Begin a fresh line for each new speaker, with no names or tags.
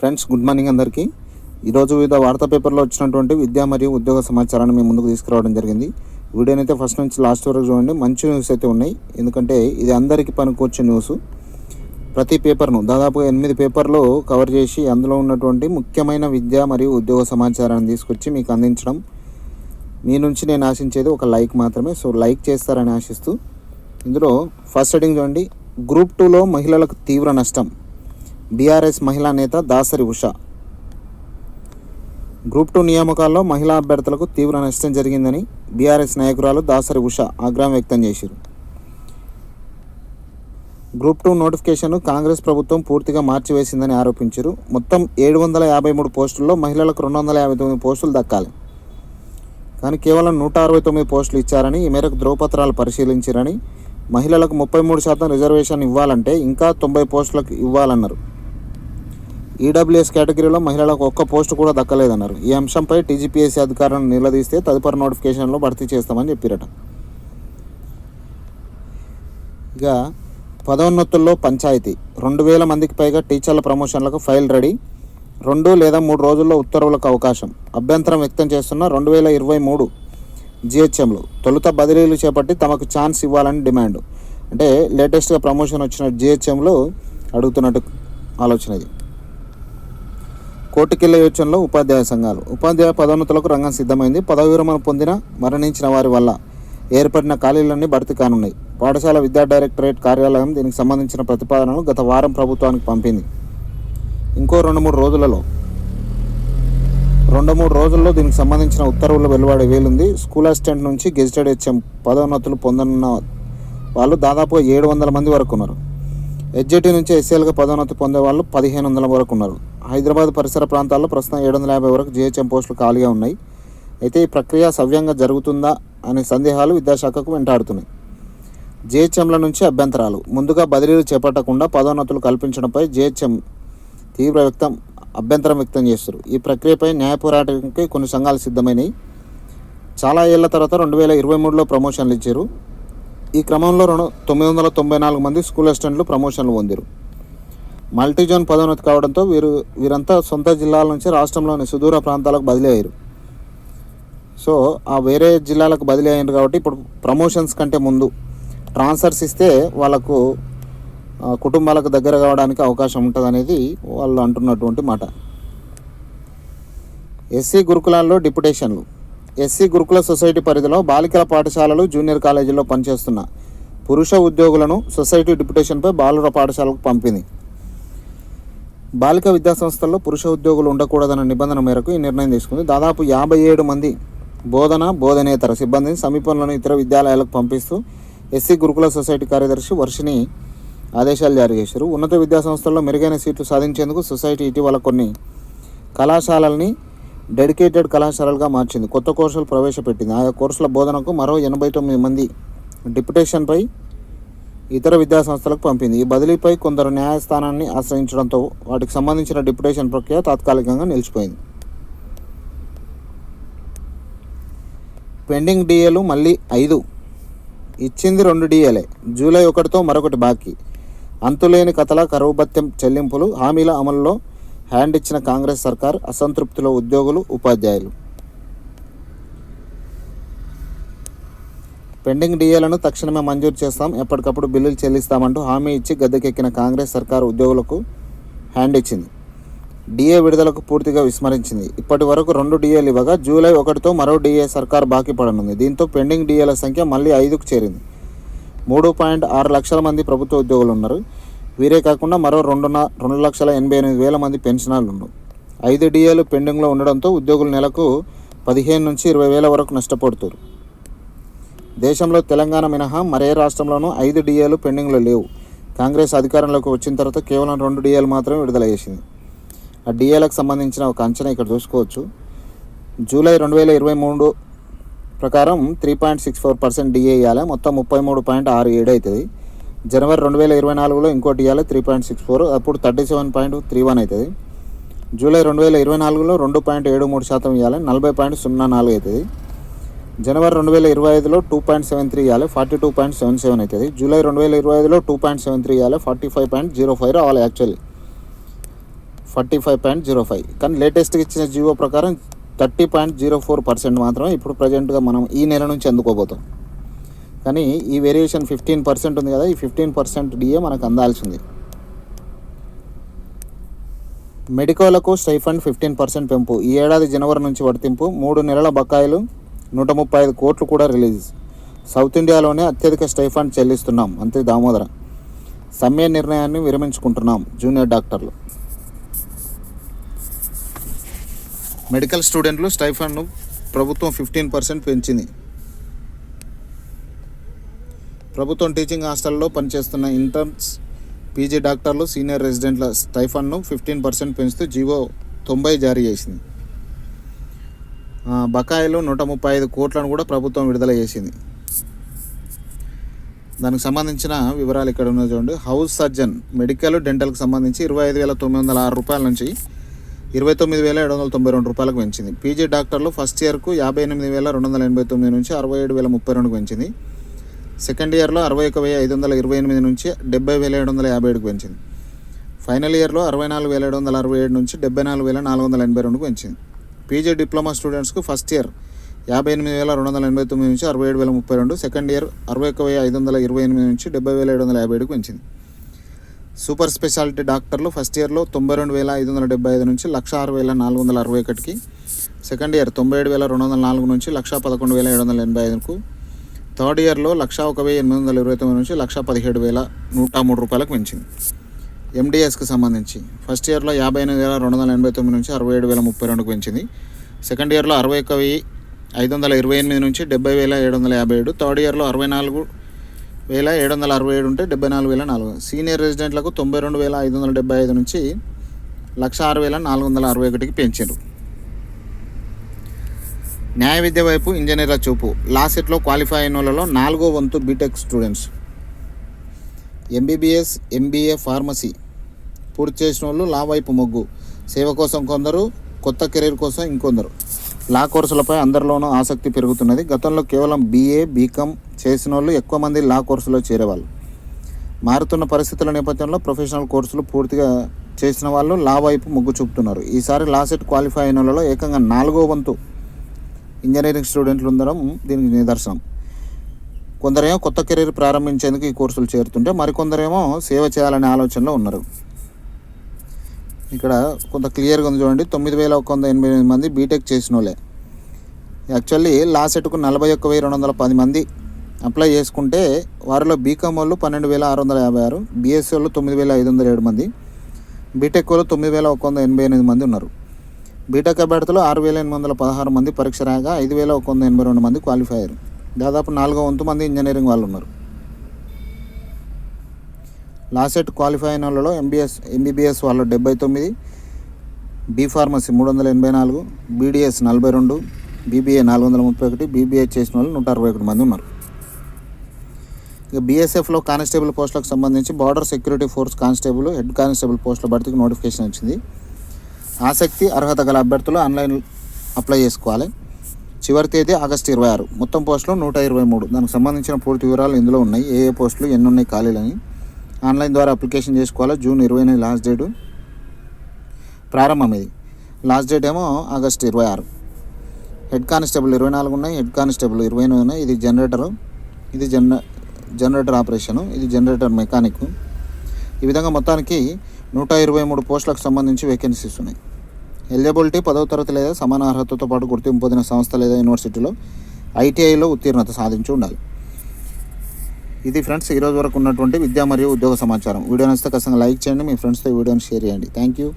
Friends good morning అందరికీ. ఈరోజు వివిధ వార్తా పేపర్లో వచ్చినటువంటి విద్యా మరియు ఉద్యోగ సమాచారాన్ని మేము ముందుకు తీసుకురావడం జరిగింది. వీడియోని అయితే ఫస్ట్ నుంచి లాస్ట్ వరకు చూడండి. మంచి న్యూస్ అయితే ఉన్నాయి. ఎందుకంటే ఇది అందరికీ పనికొచ్చే న్యూస్ ప్రతి పేపర్ను దాదాపుగా ఎనిమిది పేపర్లు కవర్ చేసి అందులో ఉన్నటువంటి ముఖ్యమైన విద్య మరియు ఉద్యోగ సమాచారాన్ని తీసుకొచ్చి మీకు అందించడం. మీ నుంచి నేను ఆశించేది ఒక లైక్ మాత్రమే. సో లైక్ చేస్తారని ఆశిస్తూ. ఇందులో ఫస్ట్ హెడింగ్ చూడండి. గ్రూప్ టూలో మహిళలకు తీవ్ర నష్టం. బీఆర్ఎస్ మహిళా నేత దాసరి ఉష. గ్రూప్ టూ నియామకాల్లో మహిళా అభ్యర్థులకు తీవ్ర నష్టం జరిగిందని బీఆర్ఎస్ నాయకురాలు దాసరి ఉష ఆగ్రహం వ్యక్తం చేశారు. గ్రూప్ టూ నోటిఫికేషన్ను కాంగ్రెస్ ప్రభుత్వం పూర్తిగా మార్చివేసిందని ఆరోపించారు. మొత్తం ఏడు వందల యాభై మూడు పోస్టుల్లో మహిళలకు రెండు వందల యాభై తొమ్మిది పోస్టులు దక్కాలి. కానీ కేవలం నూట అరవై తొమ్మిది పోస్టులు ఇచ్చారని ఈ మేరకు ధ్రువపత్రాలు పరిశీలించారని మహిళలకు ముప్పై మూడు శాతం రిజర్వేషన్ ఇవ్వాలంటే ఇంకా తొంభై పోస్టులకు ఇవ్వాలన్నారు. ఈడబ్ల్యూఎస్ కేటగిరీలో మహిళలకు ఒక్క పోస్టు కూడా దక్కలేదన్నారు. ఈ అంశంపై టీజీపీఎస్సీ అధికారులను నిలదీస్తే తదుపరి నోటిఫికేషన్లో భర్తీ చేస్తామని చెప్పారట. ఇక పదోన్నతుల్లో పంచాయతీ. రెండు వేల మందికి పైగా టీచర్ల ప్రమోషన్లకు ఫైల్ రెడీ. రెండు లేదా మూడు రోజుల్లో ఉత్తర్వులకు అవకాశం. అభ్యంతరం వ్యక్తం చేస్తున్న రెండు వేల ఇరవై మూడు జిహెచ్ఎంలు తొలుత బదిలీలు చేపట్టి తమకు ఛాన్స్ ఇవ్వాలని డిమాండ్. అంటే లేటెస్ట్గా ప్రమోషన్ వచ్చిన జిహెచ్ఎంలు అడుగుతున్నట్టు ఆలోచన ఇది. కోర్టుకెళ్ళే యోచనలో ఉపాధ్యాయ సంఘాలు. ఉపాధ్యాయ పదోన్నతులకు రంగం సిద్ధమైంది. పదవి విరమణ పొందిన మరణించిన వారి వల్ల ఏర్పడిన ఖాళీలన్నీ భర్తీ కానున్నాయి. పాఠశాల విద్యా డైరెక్టరేట్ కార్యాలయం దీనికి సంబంధించిన ప్రతిపాదనను గత వారం ప్రభుత్వానికి పంపింది. ఇంకో రెండు మూడు రోజులలో రెండు మూడు రోజుల్లో దీనికి సంబంధించిన ఉత్తర్వులు వెలువడే వీలుంది. స్కూల్ అసిస్టెంట్ నుంచి గెజిటెడ్ హెచ్ఎం పదోన్నతులు పొందనున్న వాళ్ళు దాదాపుగా ఏడు వందల మంది వరకు ఉన్నారు. హెచ్జెటి నుంచి ఎస్ఎల్గా పదోన్నతి పొందే వాళ్ళు పదిహేను వందల వరకు ఉన్నారు. హైదరాబాద్ పరిసర ప్రాంతాల్లో ప్రస్తుతం ఏడు వందల యాభై వరకు జిహెచ్ఎం పోస్టులు ఖాళీగా ఉన్నాయి. అయితే ఈ ప్రక్రియ సవ్యంగా జరుగుతుందా అనే సందేహాలు విద్యాశాఖకు వెంటాడుతున్నాయి. జిహెచ్ఎంల నుంచి అభ్యంతరాలు. ముందుగా బదిలీలు చేపట్టకుండా పదోన్నతులు కల్పించడంపై జిహెచ్ఎం తీవ్ర వ్యక్తం అభ్యంతరం వ్యక్తం చేస్తారు. ఈ ప్రక్రియపై న్యాయ పోరాటానికి కొన్ని సంఘాలు సిద్ధమైనవి చాలా ఏళ్ళ తర్వాత రెండు వేల ఇరవై మూడులో ప్రమోషన్లు ఇచ్చారు. ఈ క్రమంలో రెండు తొమ్మిది వందల తొంభై నాలుగు మంది స్కూల్ అసిస్టెంట్లు ప్రమోషన్లు పొందారు. మల్టీజోన్ పదోన్నతి కావడంతో వీరు వీరంతా సొంత జిల్లాల నుంచి రాష్ట్రంలోని సుదూర ప్రాంతాలకు బదిలీ అయ్యారు. సో ఆ వేరే జిల్లాలకు బదిలీ అయ్యారు కాబట్టి ఇప్పుడు ప్రమోషన్స్ కంటే ముందు ట్రాన్స్ఫర్స్ ఇస్తే వాళ్ళకు కుటుంబాలకు దగ్గర కావడానికి అవకాశం ఉంటుంది అనేది వాళ్ళు అంటున్నటువంటి మాట. ఎస్సీ గురుకులాల్లో డిప్యుటేషన్లు. ఎస్సీ గురుకుల సొసైటీ పరిధిలో బాలికల పాఠశాలలు జూనియర్ కాలేజీల్లో పనిచేస్తున్న పురుష ఉద్యోగులను సొసైటీ డిప్యుటేషన్పై బాలుర పాఠశాలకు పంపింది. బాలిక విద్యా సంస్థల్లో పురుష ఉద్యోగులు ఉండకూడదన్న నిబంధన మేరకు ఈ నిర్ణయం తీసుకుంది. దాదాపు యాభై ఏడు మంది బోధన బోధనేతర సిబ్బందిని సమీపంలోని ఇతర విద్యాలయాలకు పంపిస్తూ ఎస్సీ గురుకుల సొసైటీ కార్యదర్శి వర్షిని ఆదేశాలు జారీ చేశారు. ఉన్నత విద్యా సంస్థల్లో మెరుగైన సీట్లు సాధించేందుకు సొసైటీ ఇటీవల కొన్ని కళాశాలల్ని డెడికేటెడ్ కళాశాలలుగా మార్చింది. కొత్త కోర్సులు ప్రవేశపెట్టింది. ఆయా కోర్సుల బోధనకు మరో ఎనభై తొమ్మిది మంది డిప్యుటేషన్పై ఇతర విద్యా సంస్థలకు పంపింది. ఈ బదిలీపై కొందరు న్యాయస్థానాన్ని ఆశ్రయించడంతో వాటికి సంబంధించిన డిప్యుటేషన్ ప్రక్రియ తాత్కాలికంగా నిలిచిపోయింది. పెండింగ్ డిఏలు మళ్ళీ ఐదు. ఇచ్చింది రెండు డిఏలే. జూలై ఒకటితో మరొకటి బాకీ. అంతులేని కథల కరువు భత్యం చెల్లింపులు హామీల అమలులో హ్యాండ్ ఇచ్చిన కాంగ్రెస్ సర్కార్ అసంతృప్తిలో ఉద్యోగులు ఉపాధ్యాయులు. పెండింగ్ డిఏలను తక్షణమే మంజూరు చేస్తాం. ఎప్పటికప్పుడు బిల్లులు చెల్లిస్తామంటూ హామీ ఇచ్చి గద్దెకెక్కిన కాంగ్రెస్ సర్కారు ఉద్యోగులకు హ్యాండ్ ఇచ్చింది. డిఏ విడుదలకు పూర్తిగా విస్మరించింది. ఇప్పటి వరకు రెండు డిఏలు ఇవ్వగా జూలై ఒకటితో మరో డిఏ సర్కార్ బాకీ పడనుంది. దీంతో పెండింగ్ డిఏల సంఖ్య మళ్ళీ ఐదుకు చేరింది. మూడు పాయింట్ ఆరు లక్షల మంది ప్రభుత్వ ఉద్యోగులు ఉన్నారు. వీరే కాకుండా మరో రెండున్న రెండు లక్షల ఎనభై ఎనిమిది వేల మంది పెన్షనర్లు ఉన్నారు. ఐదు డిఏలు పెండింగ్లో ఉండడంతో ఉద్యోగులు నెలకు పదిహేను నుంచి ఇరవై వేల వరకు నష్టపోతున్నారు. దేశంలో తెలంగాణ మినహా మరే రాష్ట్రంలోనూ ఐదు డిఏలు పెండింగ్లో లేవు. కాంగ్రెస్ అధికారంలోకి వచ్చిన తర్వాత కేవలం రెండు డిఏలు మాత్రమే విడుదల చేసింది ఆ డిఏలకు సంబంధించిన ఒక అంచనా ఇక్కడ చూసుకోవచ్చు. జూలై రెండు వేల ఇరవై మూడు ప్రకారం three point six four percent DA ఇవ్వాలి మొత్తం ముప్పై మూడు పాయింట్ ఆరు ఏడు అవుతుంది. జనవరి రెండు వేల ఇరవై నాలుగులో ఇంకోటి ఇవ్వాలి త్రీ పాయింట్ సిక్స్ ఫోర్. అప్పుడు thirty seven point three one అవుతుంది. జూలై రెండు వేల ఇరవై నాలుగులో రెండు పాయింట్ ఏడు మూడు శాతం ఇవ్వాలి నలభై పాయింట్ సున్నా నాలుగు అవుతుంది. జనవరి రెండు వేల ఇరవై ఐదులో టూ పాయింట్ సెవెన్ త్రీ ఇవ్వాలి forty two point seven seven అవుతుంది. జూలై రెండు వేల ఇరవై ఐదులో టూ పాయింట్ సెవెన్ త్రీ ఇవ్వాలి forty five point zero five రావాలి actually forty five point zero five కానీ లేటెస్ట్గా ఇచ్చిన జియో ప్రకారం thirty point zero four percent మాత్రమే ఇప్పుడు ప్రజెంట్గా మనం ఈ నెల నుంచి అందుకోబోతాం కానీ ఈ వేరియేషన్ ఫిఫ్టీన్ పర్సెంట్ ఉంది కదా ఈ ఫిఫ్టీన్ పర్సెంట్ డిఏ మనకు అందాల్సింది. మెడికోలకు స్టైఫండ్ ఫిఫ్టీన్ పర్సెంట్ పెంపు. ఈ ఏడాది జనవరి నుంచి వర్తింపు. మూడు నెలల బకాయిలు నూట ముప్పై ఐదు కోట్లు కూడా రిలీజ్. సౌత్ ఇండియాలోనే అత్యధిక స్టైఫండ్ చెల్లిస్తున్నాం అంతే దామోదర. సమ్మె నిర్ణయాన్ని విరమించుకుంటున్నాం జూనియర్ డాక్టర్లు. మెడికల్ స్టూడెంట్లు స్టైఫండ్ను ప్రభుత్వం ఫిఫ్టీన్ పర్సెంట్ పెంచింది. ప్రభుత్వం టీచింగ్ హాస్టల్లో పనిచేస్తున్న ఇంటర్న్స్ పీజీ డాక్టర్లు సీనియర్ రెసిడెంట్ల స్టైఫండ్ను ఫిఫ్టీన్ పర్సెంట్ పెంచుతూ జీవో తొంభై జారీ చేసింది. బకాయిలు నూట ముప్పై ఐదు కోట్లను కూడా ప్రభుత్వం విడుదల చేసింది. దానికి సంబంధించిన వివరాలు ఇక్కడ ఉన్నాయి చూడండి. హౌస్ సర్జన్ మెడికల్ డెంటల్కి సంబంధించి ఇరవై ఐదు వేల తొమ్మిది వందల ఆరు రూపాయల నుంచి ఇరవై తొమ్మిది వేల ఏడు వందల తొంభై రెండు రూపాయలకు పెంచింది. పీజీ డాక్టర్లు ఫస్ట్ ఇయర్కు యాభై ఎనిమిది వేల రెండు వందల ఎనభై తొమ్మిది నుంచి అరవై ఏడు వేల ముప్పై రెండుకు పెంచింది. సెకండ్ ఇయర్లో అరవై ఒక వెయ్యి ఐదు వందల ఇరవై ఎనిమిది నుంచి డెబ్బై వేల ఏడు వందల యాభై ఏడుకు పెంచింది. ఫైనల్ ఇయర్లో అరవై నాలుగు వేల ఏడు వందల అరవై ఏడు నుంచి డెబ్బై నాలుగు వేల నాలుగు వందల ఎనభై రెండుకు పెంచింది. పీజీ డిప్లొమా స్టూడెంట్స్కు ఫస్ట్ ఇయర్ యాభై ఎనిమిది వేల రెండు వందల ఎనభై తొమ్మిది నుంచి అరవై ఏడు వేల ముప్పై రెండు సెకండ్ ఇయర్ అరవై ఒక్క వెయ్యి ఐదు వందల ఇరవై ఎనిమిది నుంచి డెబ్బై వేల ఏడు వందల యాభై ఏడుకు పెంచింది సూపర్ స్పెషాలిటీ డాక్టర్లు ఫస్ట్ ఇయర్లో తొంభై రెండు వేల ఐదు వందల డెబ్బై ఐదు నుంచి లక్ష ఆరు వేల నాలుగు వందల అరవై ఒకటికి సెకండ్ ఇయర్ తొంభై ఏడు వేల రెండు వందల నాలుగు నుంచి లక్ష పదకొండు వేల ఏడు వందల ఎనభై ఐదుకు థర్డ్ ఇయర్లో లక్ష ఒక వెయ్యి ఎనిమిది వందల ఇరవై తొమ్మిది నుంచి లక్ష పదిహేడు వేల నూట మూడు రూపాయలకు పెంచింది ఎండిఎస్కి సంబంధించి. ఫస్ట్ ఇయర్లో యాభై ఎనిమిది వేల రెండు వందల ఎనభై తొమ్మిది నుంచి అరవై ఏడు వేల ముప్పై రెండుకు పెంచింది. సెకండ్ ఇయర్లో అరవై ఒక్క వెయ్యి ఐదు వందల ఇరవై ఎనిమిది నుంచి డెబ్బై వేల ఏడు వందల యాభై ఏడు. థర్డ్ ఇయర్లో అరవై నాలుగు వేల ఏడు వందల అరవై ఏడు ఉంటే డెబ్బై నాలుగు వేల నాలుగు. సీనియర్ రెసిడెంట్లకు తొంభై రెండు వేల ఐదు వందల డెబ్బై ఐదు నుంచి లక్ష ఆరు వేల నాలుగు వందల అరవై ఒకటికి పెంచారు న్యాయ విద్య వైపు ఇంజనీర్ల చూపు. లాసెట్లో క్వాలిఫై అయిన వాళ్ళలో నాలుగో వంతు BTech students MBBS MBA pharmacy పూర్తి చేసిన వాళ్ళు లా వైపు మొగ్గు. సేవ కోసం కొందరు కొత్త కెరీర్ కోసం ఇంకొందరు. లా కోర్సులపై అందరిలోనూ ఆసక్తి పెరుగుతున్నది. గతంలో కేవలం బీఏ బీకామ్ చేసిన వాళ్ళు ఎక్కువ మంది లా కోర్సులో చేరేవాళ్ళు. మారుతున్న పరిస్థితుల నేపథ్యంలో ప్రొఫెషనల్ కోర్సులు పూర్తిగా చేసిన వాళ్ళు లా వైపు మొగ్గు చూపుతున్నారు. ఈసారి లా సెట్ క్వాలిఫై అయిన వాళ్ళలో ఏకంగా నాలుగో వంతు ఇంజనీరింగ్ స్టూడెంట్లు ఉండడం దీనికి నిదర్శనం. కొందరేమో కొత్త కెరీర్ ప్రారంభించేందుకు ఈ కోర్సులు చేరుతుంటే మరికొందరేమో సేవ చేయాలనే ఆలోచనలో ఉన్నారు. ఇక్కడ కొంత క్లియర్గా ఉంది చూడండి. తొమ్మిది వేల ఒక వంద ఎనభై ఎనిమిది మంది బీటెక్ చేసిన వాళ్ళే. యాక్చువల్లీ లా సెట్కు నలభై ఒక్క వెయ్యి రెండు వందల పది మంది అప్లై చేసుకుంటే వారిలో బీకామ్ వాళ్ళు పన్నెండు వేల ఆరు వందల యాభై ఆరు బీఎస్సీ వాళ్ళు తొమ్మిది వేల ఐదు వందల ఏడు మంది బీటెక్ వాళ్ళు తొమ్మిది వేల ఒక వంద ఎనభై ఎనిమిది మంది ఉన్నారు. బీటెక్ అభ్యర్థులు ఆరు వేల ఎనిమిది వందల పదహారు మంది పరీక్ష రాగా ఐదు వేల ఒక వంద ఎనభై రెండు మంది క్వాలిఫై అయ్యారు. దాదాపు నాలుగో వంతు మంది ఇంజనీరింగ్ వాళ్ళు ఉన్నారు. లాసెట్ క్వాలిఫై అయిన వాళ్ళలో ఎంబీఎస్ ఎంబీబీఎస్ వాళ్ళు డెబ్బై తొమ్మిది బీ ఫార్మసీ మూడు వందల ఎనభై నాలుగు బీడీఎస్ నలభై రెండు బీబీఏ నాలుగు వందల ముప్పై ఒకటి బీబీఏ చేసిన వాళ్ళు నూట అరవై ఒకటి మంది ఉన్నారు. ఇక బీఎస్ఎఫ్లో కానిస్టేబుల్ పోస్టులకు సంబంధించి border security force constable head constable పోస్టుల భర్తీకి నోటిఫికేషన్ వచ్చింది. ఆసక్తి అర్హత గల అభ్యర్థులు ఆన్లైన్ అప్లై చేసుకోవాలి. చివరి తేదీ ఆగస్టు ఇరవై ఆరు. మొత్తం పోస్టులు నూట ఇరవై మూడు. దానికి సంబంధించిన పూర్తి వివరాలు ఇందులో ఉన్నాయి. ఏ ఏ పోస్టులు ఎన్ని ఉన్నాయి ఖాళీలని ఆన్లైన్ ద్వారా అప్లికేషన్ చేసుకోవాలి? జూన్ ఇరవై ఎనిమిది లాస్ట్ డేటు. ప్రారంభం ఇది. లాస్ట్ డేట్ ఏమో ఆగస్టు ఇరవై ఆరు. హెడ్ కానిస్టేబుల్ ఇరవై నాలుగు ఉన్నాయి. హెడ్ కానిస్టేబుల్ ఇరవై ఎనిమిది ఉన్నాయి. ఇది జనరేటరు. ఇది జన జనరేటర్ ఆపరేషను. ఇది జనరేటర్ మెకానిక్ ఈ విధంగా మొత్తానికి నూట ఇరవై మూడు పోస్టులకు సంబంధించి వేకెన్సీస్ ఉన్నాయి. ఎలిజిబిలిటీ పదవ తరగతి లేదా సమాన అర్హతతో పాటు గుర్తింపు పొందిన సంస్థ లేదా యూనివర్సిటీలో ఐటీఐలో ఉత్తీర్ణత సాధించి ఉండాలి. ఇది ఫ్రెండ్స్ ఈరోజు వరకు ఉన్నటువంటి విద్యా మరియు ఉద్యోగ సమాచారం. వీడియో నచ్చితే ఖచ్చితంగా లైక్ చేయండి మీ ఫ్రెండ్స్తో ఈ వీడియోని షేర్ చేయండి. Thank you.